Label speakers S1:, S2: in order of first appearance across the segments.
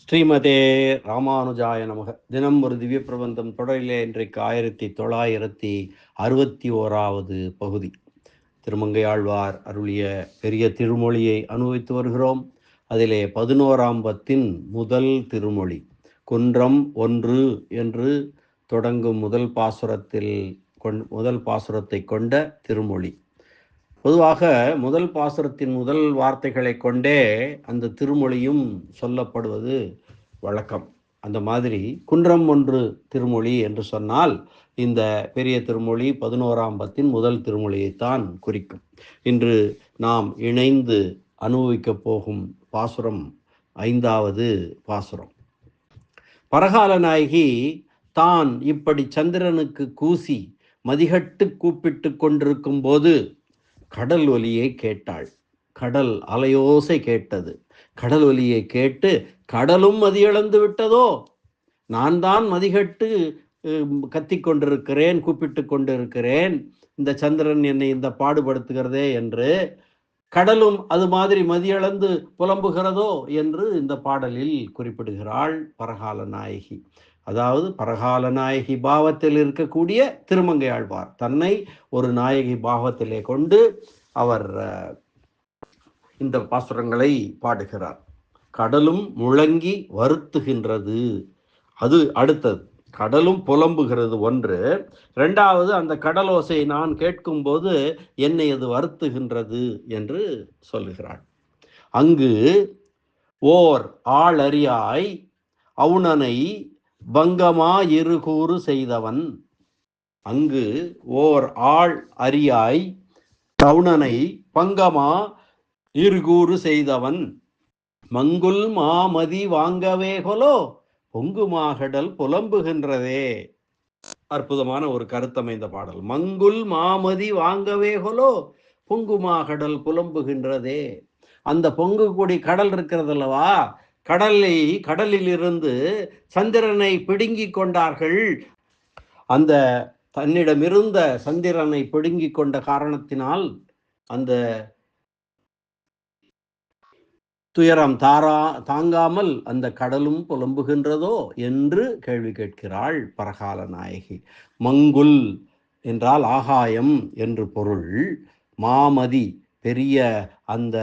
S1: ஸ்ரீமதே ராமானுஜாய நமக. தினம் ஒரு திவ்ய பிரபந்தம் தொடரிலே இன்றைக்கு ஆயிரத்தி தொள்ளாயிரத்தி அறுபத்தி ஓராவது பகுதி. திருமங்கையாழ்வார் அருளிய பெரிய திருமொழியை அனுபவித்து வருகிறோம். அதிலே பதினோராம் பத்தின் முதல் திருமொழி குன்றம் ஒன்று என்று தொடங்கும் முதல் பாசுரத்தில் கொண் முதல் பாசுரத்தை கொண்ட திருமொழி. பொதுவாக முதல் பாசுரத்தின் முதல் வார்த்தைகளை கொண்டே அந்த திருமொழியும் சொல்லப்படுவது வழக்கம். அந்த மாதிரி குன்றம் ஒன்று திருமொழி என்று சொன்னால் இந்த பெரிய திருமொழி பதினோராம் பத்தின் முதல் திருமொழியைத்தான் குறிக்கும். இன்று நாம் இணைந்து அனுபவிக்கப் போகும் பாசுரம் ஐந்தாவது பாசுரம். பரகால நாயகி தான் இப்படி சந்திரனுக்கு கூசி மதிகட்டு கூப்பிட்டு கொண்டிருக்கும் போது கடல் ஒலியை கேட்டாள். கடல் அலையோசை கேட்டது. கடல் ஒலியை கேட்டு கடலும் மதியிழந்து விட்டதோ? நான் தான் மதிகட்டு கத்திக்கொண்டிருக்கிறேன் கூப்பிட்டு கொண்டிருக்கிறேன் இந்த சந்திரன் என்னை இந்த பாடுபடுத்துகிறதே என்று கடலும் அது மாதிரி மதியளந்து புலம்புகிறதோ என்று இந்த பாடலில் குறிப்பிடுகிறாள் பரகால நாயகி. அதாவது பரகால நாயகி பாவத்தில் இருக்கக்கூடிய திருமங்கையாழ்வார் தன்னை ஒரு நாயகி பாவத்திலே கொண்டு அவர் இந்த பாசுரங்களை பாடுகிறார். கடலும் முழங்கி வருத்துகின்றது. அது அடுத்தது. கடலும் புலம்புகிறது ஒன்று. ரெண்டாவது அந்த கடலோசை நான் கேட்கும்போது என்னை அது வருத்துகின்றது என்று சொல்லுகிறாள். அங்கு ஓர் ஆளறியாய் அவுணனை பங்கமா இருகூறு செய்தவன். அங்கு ஓர் ஆள் அறியாய் கவுணனை பங்கமா இருகூறு செய்தவன். மங்குல் மாமதி வாங்கவே கொலோ பொங்குமாகடல் புலம்புகின்றதே. அற்புதமான ஒரு கருத்தமைந்த பாடல். மங்குல் மாமதி வாங்கவே கொலோ பொங்குமாகடல் புலம்புகின்றதே. அந்த பொங்கு கூடி கடல் இருக்கிறதல்லவா? கடலை கடலிலிருந்து சந்திரனை பிடுங்கி கொண்டார்கள். அந்த தன்னிடமிருந்த சந்திரனை பிடுங்கி கொண்ட காரணத்தினால் அந்த துயரம் தாரா தாங்காமல் அந்த கடலும் புலம்புகின்றதோ என்று கேள்வி கேட்கிறாள் பரகால நாயகி. மங்குல் என்றால் ஆகாயம் என்று பொருள். மாமதி பெரிய அந்த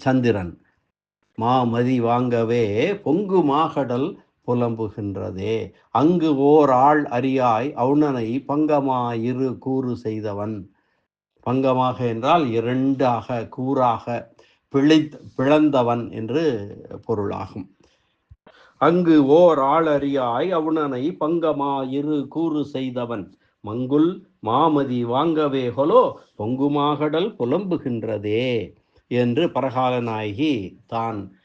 S1: சந்திரன். மாமதி வாங்கவே பொங்கு மாகடல் புலம்புகின்றதே. அங்கு ஓர் ஆள் அறியாய் அவுணனை பங்கமா இரு கூறு செய்தவன். பங்கமாக என்றால் இரண்டாக கூறாக பிழைத் பிளந்தவன் என்று பொருளாகும். அங்கு ஓர் ஆள் அறியாய் அவுணனை பங்கமா இரு கூறு செய்தவன். மங்குல் மாமதி வாங்கவே ஹொலோ பொங்குமாகடல் புலம்புகின்றதே. என்று பரகால நாயகி தான்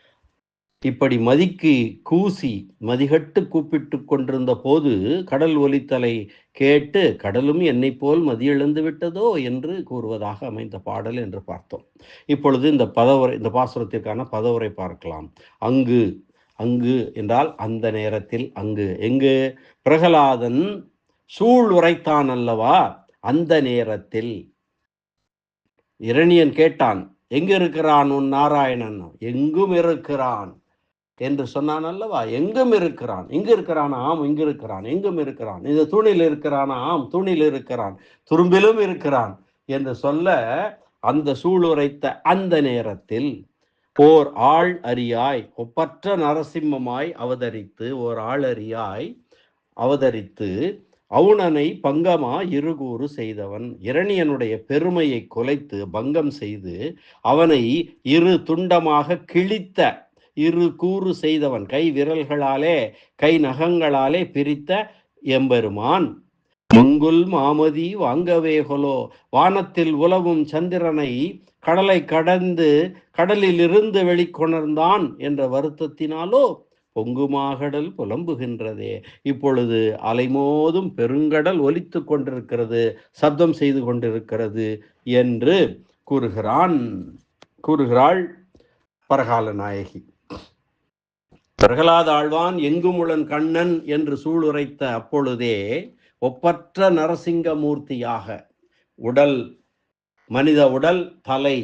S1: இப்படி மதிக்கு கூசி மதிகட்டு கூப்பிட்டு கொண்டிருந்த போது கடல் ஒலித்தலை கேட்டு கடலும் என்னை போல் மதியிழந்து விட்டதோ? என்று கூறுவதாக அமைந்த பாடல் என்று பார்த்தோம். இப்பொழுது இந்த பதவுரை இந்த பாசுரத்திற்கான பதவுரை பார்க்கலாம். அங்கு அங்கு என்றால் அந்த நேரத்தில் அங்கு. எங்கு? பிரகலாதன் சூழ் உரைத்தான் அல்லவா? அந்த நேரத்தில். இரணியன் கேட்டான் எங்க இருக்கிறான் உன் நாராயணன்? எங்கும் இருக்கிறான். என்று சொன்னான் அல்லவா? எங்கும் இருக்கிறான். இங்கு இருக்கிறான் ஆம் இங்கு இருக்கிறான். எங்கும் இருக்கிறான்? இந்த தூணில் இருக்கிறான் ஆம் தூணில் இருக்கிறான். துரும்பிலும் இருக்கிறான் என்று சொல்ல அந்த சூளுரைத்த அந்த நேரத்தில் ஓர் ஆள் அறியாய் ஒப்பற்ற நரசிம்மமாய் அவதரித்து ஓர் ஆள் அறியாய் அவதரித்து அவுணனை பங்கமா இருகூறு செய்தவன். இரணியனுடைய பெருமையை குலைத்து பங்கம் செய்து அவனை இரு துண்டமாக கிழித்த இரு கூறு செய்தவன். கை விரல்களாலே கை நகங்களாலே பிரித்த எம்பெருமான். மங்குல் மாமதி வாங்கவே கொலோ வானத்தில் உலவும் சந்திரனை கடலை கடந்து கடலில் இருந்து வெளிக்கொணர்ந்தான் என்ற வருத்தத்தினாலோ பொங்குமாகடல் புலம்புகின்றதே. இப்பொழுது அலைமோதும் பெருங்கடல் ஒலித்து கொண்டிருக்கிறது சப்தம் செய்து கொண்டிருக்கிறது என்று கூறுகிறான் கூறுகிறாள் பரகால நாயகி. பிரகலாத ஆழ்வான் எங்குமுளன் கண்ணன் என்று சூளுரைத்த அப்பொழுதே ஒப்பற்ற நரசிங்க மூர்த்தியாக உடல் மனித உடல் தலை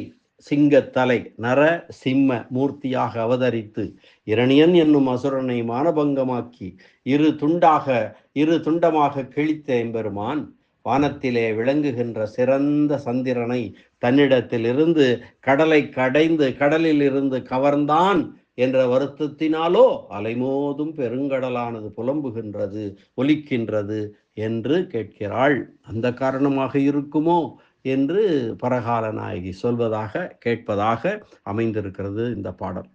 S1: சிங்கத்தலை நர சிம்ம மூர்த்தியாக அவதரித்து இரணியன் என்னும் அசுரனை மானபங்கமாக்கி இரு துண்டாக இரு துண்டமாக கிழித்த எம்பெருமான் வானத்திலே விளங்குகின்ற சிறந்த சந்திரனை தன்னிடத்திலிருந்து கடலை கடைந்து கடலில் இருந்து கவர்ந்தான் என்ற வருத்தத்தினாலோ அலைமோதும் பெருங்கடலானது புலம்புகின்றது ஒலிக்கின்றது என்று கேட்கிறாள். அந்த காரணமாக இருக்குமோ? என்று பரகால நாயகி சொல்வதாக கேட்பதாக அமைந்திருக்கிறது இந்த பாடல்.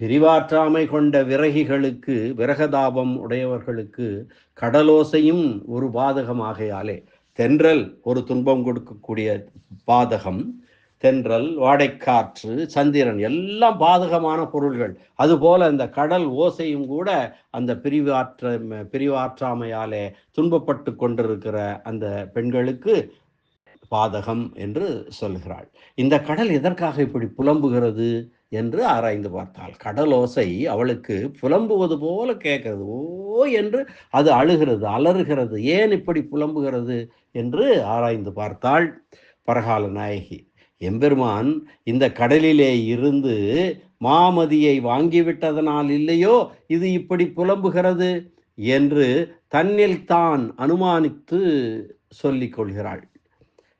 S1: பிரிவாற்றாமை கொண்ட விறகிகளுக்கு விரகதாபம் உடையவர்களுக்கு கடலோசையும் ஒரு பாதகமாகையாலே தென்றல் ஒரு துன்பம் கொடுக்கக்கூடிய பாதகம் தென்றல் வாடைக்காற்று சந்திரன் எல்லாம் பாதகமான பொருள்கள். அதுபோல இந்த கடல் ஓசையும் கூட அந்த பிரிவாற்ற பிரிவாற்றாமையாலே துன்பப்பட்டு கொண்டிருக்கிற அந்த பெண்களுக்கு பாதகம் என்று சொல்கிறாள். இந்த கடல் எதற்காக இப்படி புலம்புகிறது என்று ஆராய்ந்து பார்த்தாள். கடல் ஓசை அவளுக்கு புலம்புவது போல கேட்கிறது. ஓ என்று அது அழுகிறது அலறுகிறது. ஏன் இப்படி புலம்புகிறது என்று ஆராய்ந்து பார்த்தாள் பரகால நாயகி. எம்பெருமான் இந்த கடலிலே இருந்து மாமதியை வாங்கிவிட்டதனால் இல்லையோ? இது இப்படி புலம்புகிறது என்று தன்னில் தான் அனுமானித்து சொல்லிக் கொள்கிறாள்.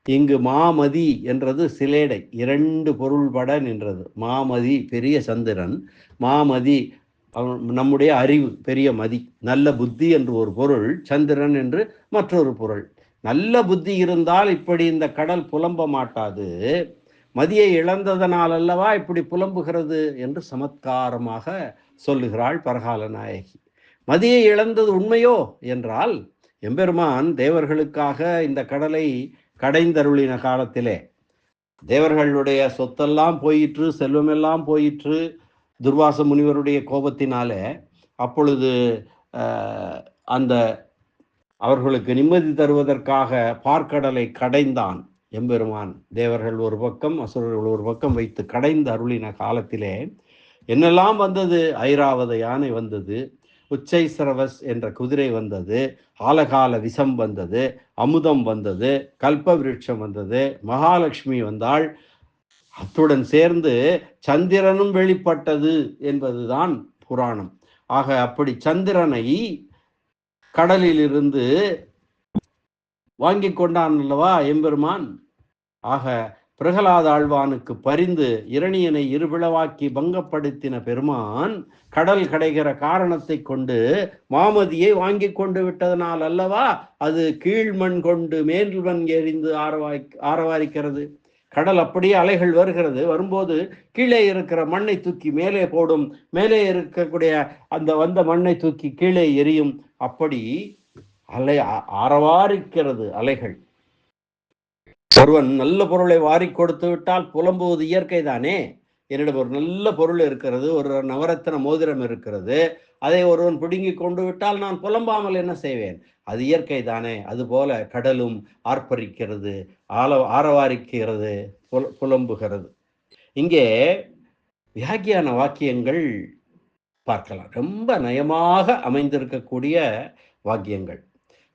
S1: இங்கு மாமதி என்றது சிலேடை. இரண்டு பொருள்பட நின்றது. மாமதி பெரிய சந்திரன். மாமதி நம்முடைய அறிவு பெரிய மதி. நல்ல புத்தி என்று ஒரு பொருள் சந்திரன் என்று மற்றொரு பொருள். நல்ல புத்தி இருந்தால் இப்படி இந்த கடல் புலம்ப மாட்டாது. மதியை இழந்ததனால் அல்லவா இப்படி புலம்புகிறது என்று சமத்காரமாக சொல்லுகிறாள் பரகால நாயகி. மதியை இழந்தது உண்மையோ? என்றால் எம்பெருமான் தேவர்களுக்காக இந்த கடலை கடைந்தருளின காலத்திலே. தேவர்களுடைய சொத்தெல்லாம் போயிற்று செல்வமெல்லாம் போயிற்று துர்வாச முனிவருடைய கோபத்தினாலே அப்பொழுது அந்த அவர்களுக்கு நிம்மதி தருவதற்காக பார்க்கடலை கடைந்தான் எம்பெருமான். தேவர்கள் ஒரு பக்கம் அசுரர்கள் ஒரு பக்கம் வைத்து கடைந்து அருளின காலத்திலே என்னெல்லாம் வந்தது? ஐராவத யானை வந்தது உச்சை சரவஸ் என்ற குதிரை வந்தது ஆலகால விஷம் வந்தது அமுதம் வந்தது கல்ப விருட்சம் வந்தது மகாலட்சுமி வந்தாள். அத்துடன் சேர்ந்து சந்திரனும் வெளிப்பட்டது என்பதுதான் புராணம். ஆக அப்படி சந்திரனை கடலிலிருந்து வாங்கி கொண்டான் அல்லவா எம்பெருமான்? ஆக பிரகலாதாழ்வானுக்கு பரிந்து இரணியனை இருபிளவாக்கி பங்கப்படுத்தின பெருமான் கடல் கடைகிற காரணத்தை கொண்டு மாமதியை வாங்கி கொண்டு விட்டதனால் அல்லவா அது கீழ்மண் கொண்டு மேல்மண் எரிந்து ஆரவாய் ஆரவாரிக்கிறது. கடல் அப்படியே அலைகள் வருகிறது. வரும்போது கீழே இருக்கிற மண்ணை தூக்கி மேலே போடும். மேலே இருக்கக்கூடிய அந்த வந்த மண்ணை தூக்கி கீழே எரியும். அப்படி அலை ஆரவாரிக்கிறது அலைகள். ஒருவன் நல்ல பொருளை வாரி கொடுத்து விட்டால் புலம்புவது இயற்கை தானே என்னிடம் ஒரு நல்ல பொருள் இருக்கிறது ஒரு நவரத்தின மோதிரம் இருக்கிறது. அதை ஒருவன் பிடுங்கி கொண்டு விட்டால் நான் புலம்பாமல் என்ன செய்வேன்? அது இயற்கை தானே அதுபோல கடலும் ஆர்ப்பரிக்கிறது ஆல ஆரவாரிக்கிறது புல புலம்புகிறது. இங்கே வியாக்கியான வாக்கியங்கள் பார்க்கலாம். ரொம்ப நயமாக அமைந்திருக்கக்கூடிய வாக்கியங்கள்.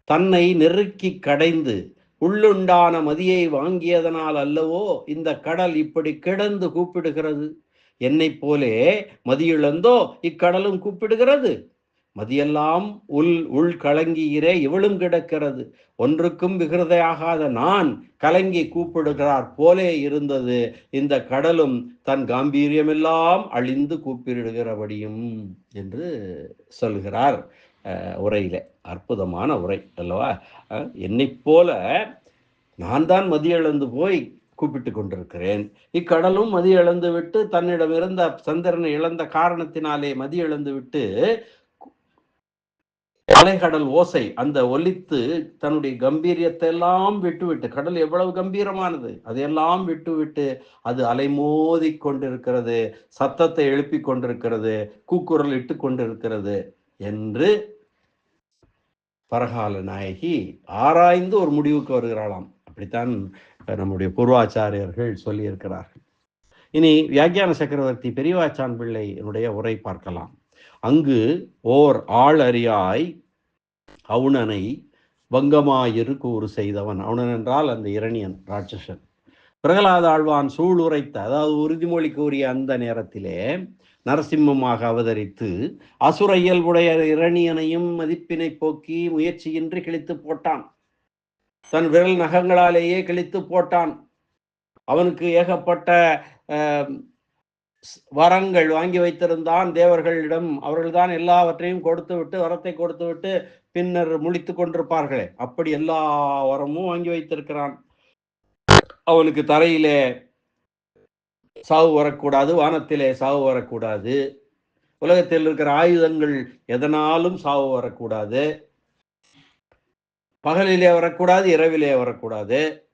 S1: தன்னை நெருக்கி கடைந்து உள்ளுண்டான மதியை வாங்கியதனால் அல்லவோ இந்த கடல் இப்படி கிடந்து கூப்பிடுகிறது? என்னை போலே மதியிழந்தோ இக்கடலும் கூப்பிடுகிறது. மதியெல்லாம் உள் உள் கலங்கியிரே இவளும் கிடக்கிறது. ஒன்றுக்கும் விகிருதையாகாத நான் கலங்கி கூப்பிடுகிறார் போலே இருந்தது. இந்த கடலும் தன் காம்பீரியமெல்லாம் அழிந்து கூப்பிடுகிறபடியும் என்று சொல்கிறார். உரையில. அற்புதமான உரை அல்லவா? என்னை போல நான் தான் மதியிழந்து போய் கூப்பிட்டு கொண்டிருக்கிறேன். இக்கடலும் மதிய இழந்து விட்டு தன்னிடம் இருந்த சந்திரனை இழந்த காரணத்தினாலே மதிய இழந்து விட்டு அலைகடல் ஓசை அந்த ஒலித்து தன்னுடைய கம்பீரியத்தை எல்லாம் விட்டுவிட்டு கடல் எவ்வளவு கம்பீரமானது அதையெல்லாம் விட்டுவிட்டு அது அலைமோதி கொண்டிருக்கிறது சத்தத்தை எழுப்பி கொண்டிருக்கிறது கூக்குரல் இட்டு கொண்டிருக்கிறது என்று பரகால நாயகி ஆராய்ந்து ஒரு முடிவுக்கு வருகிறாளாம். அப்படித்தான் நம்முடைய பூர்வாச்சாரியர்கள் சொல்லியிருக்கிறார்கள். இனி வியாக்கியான சக்கரவர்த்தி பெரியவாச்சான் பிள்ளையினுடைய உரை பார்க்கலாம். அங்கு ஓர் ஆள் அறியாய் அவுணனை வங்கமாயிரு கூறு செய்தவன். அவுணன் என்றால் அந்த இரணியன் ராட்சசன். பிரகலாத ஆழ்வான் சூழ் உரைத்த அதாவது உறுதிமொழி கூறிய அந்த நேரத்திலே நரசிம்மமாக அவதரித்து அசுர இயல்புடைய இரணியனையும் மதிப்பினை போக்கி முயற்சியின்றி கிழித்து போட்டான். தன் விரல் நகங்களாலேயே கிழித்து போட்டான். அவனுக்கு ஏகப்பட்ட வரங்கள் வாங்கி வைத்திருந்தான் தேவர்களிடம். அவர்கள்தான் எல்லாவற்றையும் கொடுத்து விட்டு வரத்தை கொடுத்து விட்டு பின்னர் முழித்து கொண்டிருப்பார்களே. அப்படி எல்லா வரமும் வாங்கி வைத்திருக்கிறான். அவனுக்கு தரையிலே சாவு வரக்கூடாது வானத்திலே சாவு வரக்கூடாது. உலகத்தில் இருக்கிற ஆயுதங்கள் எதனாலும் சாவு வரக்கூடாது. பகலிலே வரக்கூடாது இரவிலே வரக்கூடாது.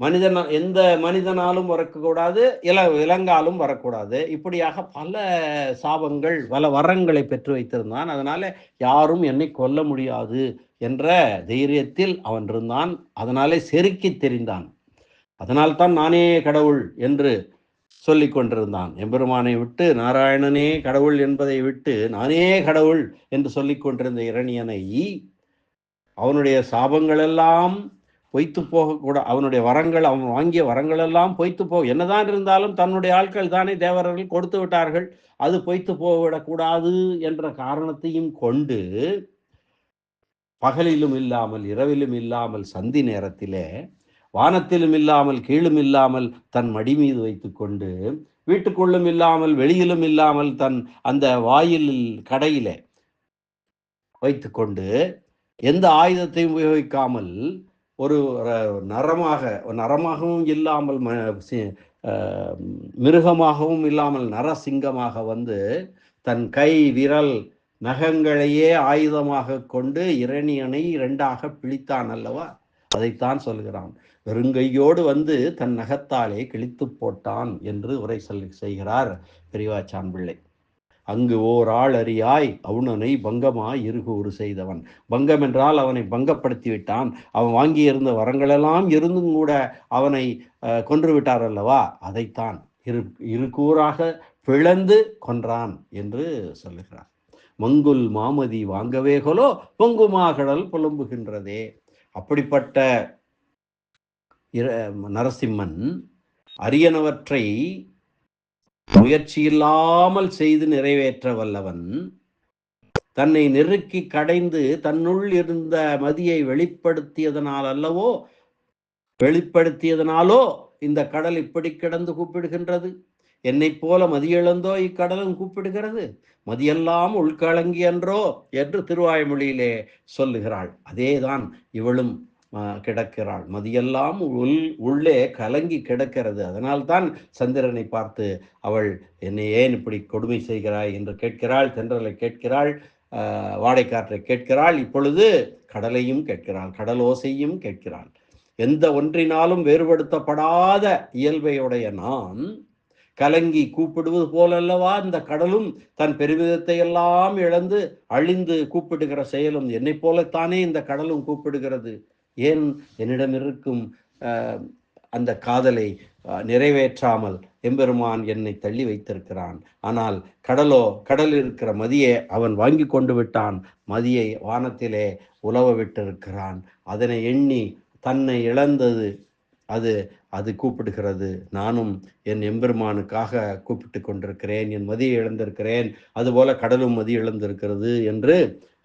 S1: மனிதன எந்த மனிதனாலும் வரக்கூடாது இல விலங்காலும் வரக்கூடாது. இப்படியாக பல சாபங்கள் பல வரங்களை பெற்று வைத்திருந்தான். அதனால யாரும் என்னை கொல்ல முடியாது என்ற தைரியத்தில் அவன் இருந்தான். அதனாலே செருக்கி தெரிந்தான். அதனால்தான் நானே கடவுள் என்று சொல்லி கொண்டிருந்தான். எம்பெருமானை விட்டு நாராயணனே கடவுள் என்பதை விட்டு நானே கடவுள் என்று சொல்லிக் கொண்டிருந்த இரணியனை அவனுடைய சாபங்களெல்லாம் பொய்த்து போகக்கூட அவனுடைய வரங்கள் அவன் வாங்கிய வரங்கள் எல்லாம் பொய்த்து போக என்னதான் இருந்தாலும் தன்னுடைய ஆட்கள் தானே தேவர்கள் கொடுத்து விட்டார்கள் அது பொய்த்து போய்விடக்கூடாது என்ற காரணத்தையும் கொண்டு பகலிலும் இல்லாமல் இரவிலும் இல்லாமல் சந்தி நேரத்திலே வானத்திலும் இல்லாமல் கீழும் இல்லாமல் தன் மடி மீது வைத்து கொண்டு வீட்டுக்குள்ளும் இல்லாமல் வெளியிலும் இல்லாமல் தன் அந்த வாயில் கடையிலே வைத்து கொண்டு எந்த ஆயுதத்தையும் உபயோகிக்காமல் ஒரு நரமாக நரமாகவும் இல்லாமல் மிருகமாகவும் இல்லாமல் நரசிங்கமாக வந்து தன் கை விரல் நகங்களையே ஆயுதமாக கொண்டு இரணியனை இரண்டாக பிழித்தான் அல்லவா? அதைத்தான் சொல்கிறான். வெறுங்கையோடு வந்து தன் நகத்தாலே கிழித்து போட்டான் என்று உரை சொல்லி செய்கிறார் பெரியவாச்சான் பிள்ளை. அங்கு ஓர் ஆள் அறியாய் அவுணனை பங்கமாய் இருகூறு செய்தவன். பங்கம் என்றால் அவனை பங்கப்படுத்தி விட்டான். அவன் வாங்கியிருந்த வரங்களெல்லாம் இருந்தும் கூட அவனை கொன்று விட்டார் அல்லவா? அதைத்தான் இரு இருகூறாக பிளந்து கொன்றான் என்று சொல்லுகிறார். மங்குல் மாமதி வாங்கவே கொலோ பொங்குமாகடல் புலம்புகின்றதே. அப்படிப்பட்ட நரசிம்மன் அரியனவற்றை முயற்சி இல்லாமல் செய்து நிறைவேற்ற வல்லவன். தன்னை நெருக்கி கடைந்து தன்னுள் இருந்த மதியை வெளிப்படுத்தியதனால் அல்லவோ வெளிப்படுத்தியதனாலோ இந்த கடல் இப்படி கிடந்து கூப்பிடுகின்றது. என்னை போல மதியிழந்தோ இக்கடலும் கூப்பிடுகிறது. மதியெல்லாம் உள்கலங்கி என்றோ என்று திருவாய்மொழியிலே சொல்லுகிறாள். அதேதான் இவளும் கிடக்கிறாள். மதியெல்லாம் உள் உள்ளே கலங்கி கிடக்கிறது. அதனால்தான் சந்திரனை பார்த்து அவள் என்னை ஏன் இப்படி கொடுமை செய்கிறாய் என்று கேட்கிறாள். தென்றலை கேட்கிறாள். வாடைக்காற்றை கேட்கிறாள். இப்பொழுது கடலையும் கேட்கிறாள். கடல் ஓசையும் கேட்கிறாள். எந்த ஒன்றினாலும் வேறுபடுத்தப்படாத இயல்பையுடைய நான் கலங்கி கூப்பிடுவது போலல்லவா? இந்த கடலும் தன் பெருமிதத்தை எல்லாம் இழந்து அழிந்து கூப்பிடுகிற செயலும் என்னை போலத்தானே இந்த கடலும் கூப்பிடுகிறது. ஏன் என்னிடம் இருக்கும் அந்த காதலை நிறைவேற்றாமல் எம்பெருமான் என்னை தள்ளி வைத்திருக்கிறான். ஆனால் கடலோ கடல் இருக்கிற மதியை அவன் வாங்கி கொண்டு விட்டான். மதியை வானத்திலே உலவ விட்டிருக்கிறான். அதனை எண்ணி தன்னை இழந்தது அது அது கூப்பிடுகிறது. நானும் என் எம்பெருமானுக்காக கூப்பிட்டு கொண்டிருக்கிறேன். என் மதியை இழந்திருக்கிறேன். அதுபோல கடலும் மதி இழந்திருக்கிறது என்று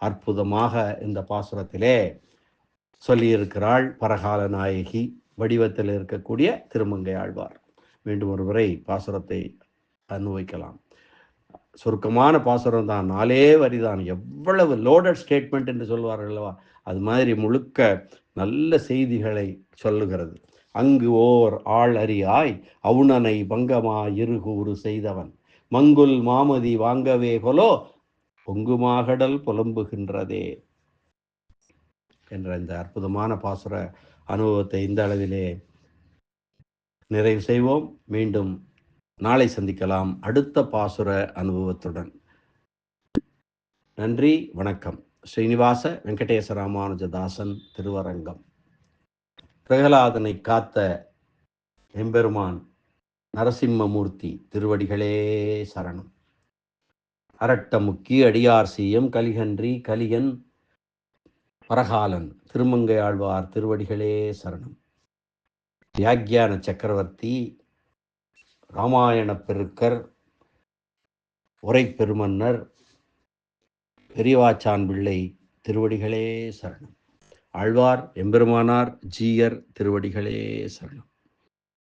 S1: அற்புதமாக இந்த பாசுரத்திலே சொல்லியிருக்கிறாள் பரகால நாயகி வடிவத்தில் இருக்கக்கூடிய திருமங்கை ஆழ்வார். மீண்டும் ஒரு முறை பாசுரத்தை அனுபவிக்கலாம். சுருக்கமான பாசுரம் தான். நாலே வரிதான் எவ்வளவு லோடட் ஸ்டேட்மெண்ட் என்று சொல்வார்கள் அல்லவா? அது மாதிரி முழுக்க நல்ல செய்திகளை சொல்லுகிறது. அங்கு ஓர் ஆள் அறியாய் அவுணனை பங்கமா இருகூறு செய்தவன். மங்குல் மாமதி வாங்கவே கொலோ பொங்குமாகடல் புலம்புகின்றதே. என்ற இந்த அற்புதமான பாசுர அனுபவத்தை இந்த அளவிலே நிறைவு செய்வோம். மீண்டும் நாளை சந்திக்கலாம். அடுத்த பாசுர அனுபவத்துடன். நன்றி வணக்கம். ஸ்ரீனிவாச வெங்கடேச ராமானுஜதாசன் திருவரங்கம். பிரகலாதனை காத்த எம்பெருமான் நரசிம்மமூர்த்தி திருவடிகளே சரணம். அரட்டமுக்கி அடியார் சீயம் கலிகன்றி கலியன் பரகாலன் திருமங்கை ஆழ்வார் திருவடிகளே சரணம். வியாக்கியான சக்கரவர்த்தி ராமாயண பெருக்கர் உரை பெருமன்னர் பெரியவாச்சான் பிள்ளை திருவடிகளே சரணம். ஆழ்வார் எம்பெருமானார் ஜீயர் திருவடிகளே சரணம்.